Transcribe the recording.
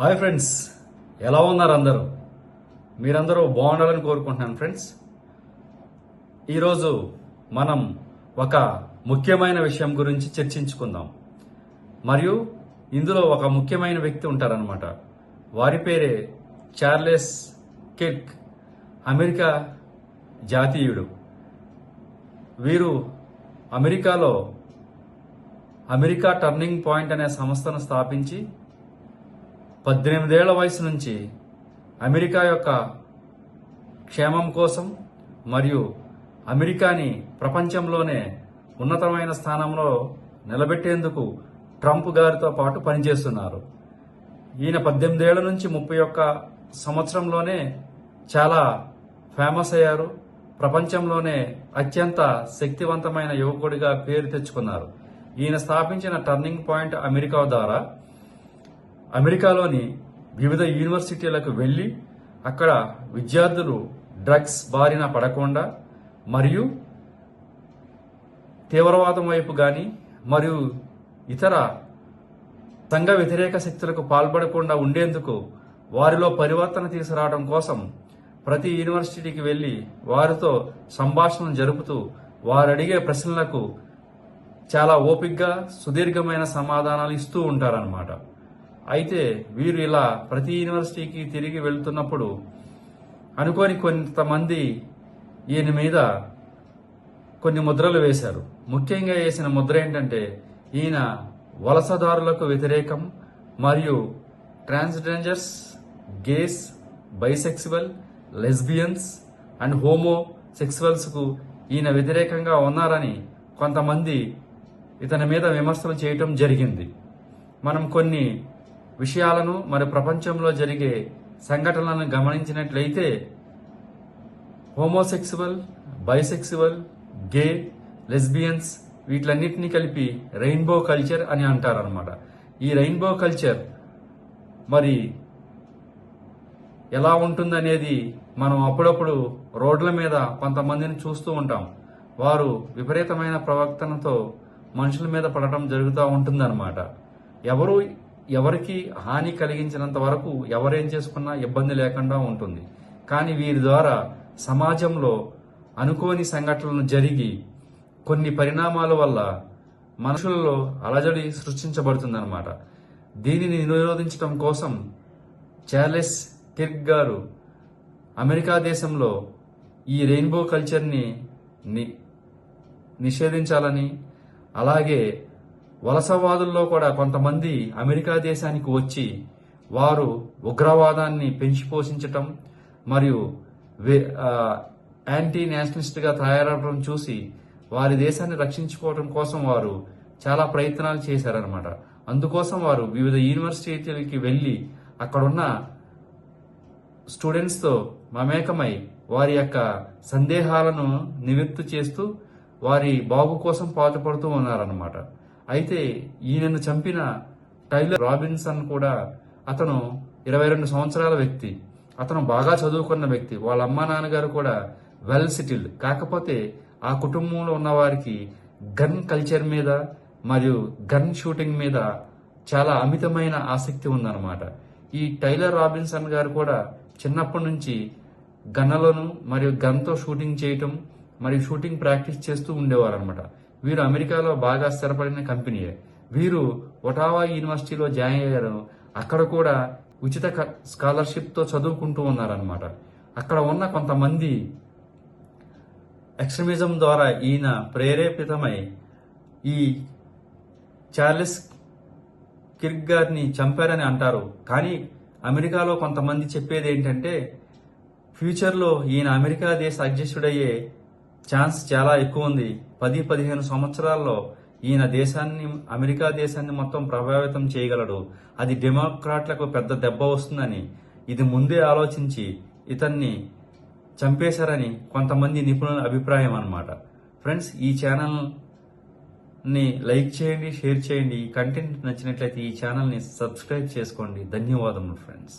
Hi friends ఎలా ఉన్నారు అందరూ? మీరందరూ బాగుండాలని కోరుకుంటున్నాను ఫ్రెండ్స్. ఈరోజు మనం ఒక ముఖ్యమైన విషయం గురించి చర్చించుకుందాం. మరియు ఇందులో ఒక ముఖ్యమైన వ్యక్తి ఉంటారనమాట వారి పేరే చార్లెస్ కిర్క్ అమెరికా జాతీయుడు. వీరు అమెరికాలో అమెరికా టర్నింగ్ పాయింట్ అనే సంస్థను స్థాపించి పద్దెనిమిదేళ్ళ వయసు నుంచి అమెరికా యొక్క క్షేమం కోసం మరియు అమెరికాని ప్రపంచంలోనే ఉన్నతమైన స్థానంలో నిలబెట్టేందుకు ట్రంప్ గారితో పాటు పనిచేస్తున్నారు. ఈయన పద్దెనిమిదేళ్ళ నుంచి ముప్పై ఒక్క సంవత్సరంలోనే చాలా ఫేమస్ అయ్యారు. ప్రపంచంలోనే అత్యంత శక్తివంతమైన యువకుడిగా పేరు తెచ్చుకున్నారు. ఈయన స్థాపించిన టర్నింగ్ పాయింట్ అమెరికా ద్వారా అమెరికాలోని వివిధ యూనివర్సిటీలకు వెళ్ళి అక్కడ విద్యార్థులు డ్రగ్స్ బారిన పడకుండా మరియు తీవ్రవాదం వైపు కానీ మరియు ఇతర సంఘ వ్యతిరేక శక్తులకు పాల్పడకుండా ఉండేందుకు వారిలో పరివర్తన తీసుకురావడం కోసం ప్రతి యూనివర్సిటీకి వెళ్ళి వారితో సంభాషణ జరుపుతూ వారు అడిగే ప్రశ్నలకు చాలా ఓపిగ్గా సుదీర్ఘమైన సమాధానాలు ఇస్తూ ఉంటారనమాట అయితే వీరు ఇలా ప్రతి యూనివర్సిటీకి తిరిగి వెళ్తున్నప్పుడు అనుకోని కొంతమంది ఈయన మీద కొన్ని ముద్రలు వేశారు. ముఖ్యంగా వేసిన ముద్ర ఏంటంటే ఈయన వలసదారులకు వ్యతిరేకం మరియు transgenders gays bisexual lesbians and homo సెక్సువల్స్కు ఈయన వ్యతిరేకంగా ఉన్నారని కొంతమంది ఇతని మీద విమర్శలు చేయటం జరిగింది. మనం కొన్ని విషయాలను మరి ప్రపంచంలో జరిగే సంఘటనలను గమనించినట్లయితే హోమోసెక్సువల్ బైసెక్సువల్ గే లెస్బియన్స్ వీటిలన్నిటినీ కలిపి రెయిన్బో కల్చర్ అని అంటారనమాట ఈ రెయిన్బో కల్చర్ మరి ఎలా ఉంటుందనేది మనం అప్పుడప్పుడు రోడ్ల మీద కొంతమందిని చూస్తూ ఉంటాం. వారు విపరీతమైన ప్రవర్తనతో మనుషుల మీద పడటం జరుగుతూ ఉంటుందన్నమాట. ఎవరు ఎవరికి హాని కలిగించినంత వరకు ఎవరేం చేసుకున్నా ఇబ్బంది లేకుండా ఉంటుంది. కానీ వీరి ద్వారా సమాజంలో అనుకోని సంఘటనలు జరిగి కొన్ని పరిణామాల వల్ల మనుషులలో అలజడి సృష్టించబడుతుందన్నమాట. దీనిని నిరోధించడం కోసం చార్లెస్ కిర్క్ గారు అమెరికా దేశంలో ఈ రెయిన్బో కల్చర్ని ని నిషేధించాలని అలాగే వలసవాదుల్లో కూడా కొంతమంది అమెరికా దేశానికి వచ్చి వారు ఉగ్రవాదాన్ని పెంచి పోషించటం మరియు యాంటీ నేషనలిస్ట్గా తయారవడం చూసి వారి దేశాన్ని రక్షించుకోవడం కోసం వారు చాలా ప్రయత్నాలు చేశారనమాట అందుకోసం వారు వివిధ యూనివర్సిటీలకి వెళ్ళి అక్కడున్న స్టూడెంట్స్తో మమేకమై వారి యొక్క సందేహాలను నివృత్తి చేస్తూ వారి బాబు కోసం పాటుపడుతూ ఉన్నారన్నమాట. అయితే ఈయనను చంపిన టైలర్ రాబిన్సన్ కూడా అతను ఇరవై రెండు సంవత్సరాల వ్యక్తి. అతను బాగా చదువుకున్న వ్యక్తి. వాళ్ళ అమ్మ నాన్నగారు కూడా వెల్ సిటిల్డ్. కాకపోతే ఆ కుటుంబంలో ఉన్న వారికి గన్ కల్చర్ మీద మరియు గన్ షూటింగ్ మీద చాలా అమితమైన ఆసక్తి ఉందన్నమాట. ఈ టైలర్ రాబిన్సన్ గారు కూడా చిన్నప్పటి నుంచి గన్నలను మరియు గన్తో షూటింగ్ చేయటం మరియు షూటింగ్ ప్రాక్టీస్ చేస్తూ ఉండేవారు అనమాట వీరు అమెరికాలో బాగా స్థిరపడిన కంపెనీయే. వీరు ఒటావా యూనివర్సిటీలో జాయిన్ అయ్యారు. అక్కడ కూడా ఉచిత క- స్కాలర్షిప్తో చదువుకుంటూ ఉన్నారనమాట అక్కడ ఉన్న కొంతమంది ఎక్స్ట్రీమిజం ద్వారా ఈయన ప్రేరేపితమై ఈ చార్లెస్ కిర్క్ గారిని చంపారని అంటారు. కానీ అమెరికాలో కొంతమంది చెప్పేది ఏంటంటే ఫ్యూచర్లో ఈయన అమెరికా దేశ అధ్యక్షుడయ్యే ఛాన్స్ చాలా ఎక్కువ ఉంది. పది పదిహేను సంవత్సరాల్లో ఈయన దేశాన్ని అమెరికా దేశాన్ని మొత్తం ప్రభావితం చేయగలడు. అది డెమోక్రాట్లకు పెద్ద దెబ్బ వస్తుందని ఇది ముందే ఆలోచించి ఇతన్ని చంపేశారని కొంతమంది నిపుణుల అభిప్రాయం అన్నమాట. ఫ్రెండ్స్ ఈ ఛానల్ని లైక్ చేయండి షేర్ చేయండి. ఈ కంటెంట్ నచ్చినట్లయితే ఈ ఛానల్ని సబ్స్క్రైబ్ చేసుకోండి. ధన్యవాదములు ఫ్రెండ్స్.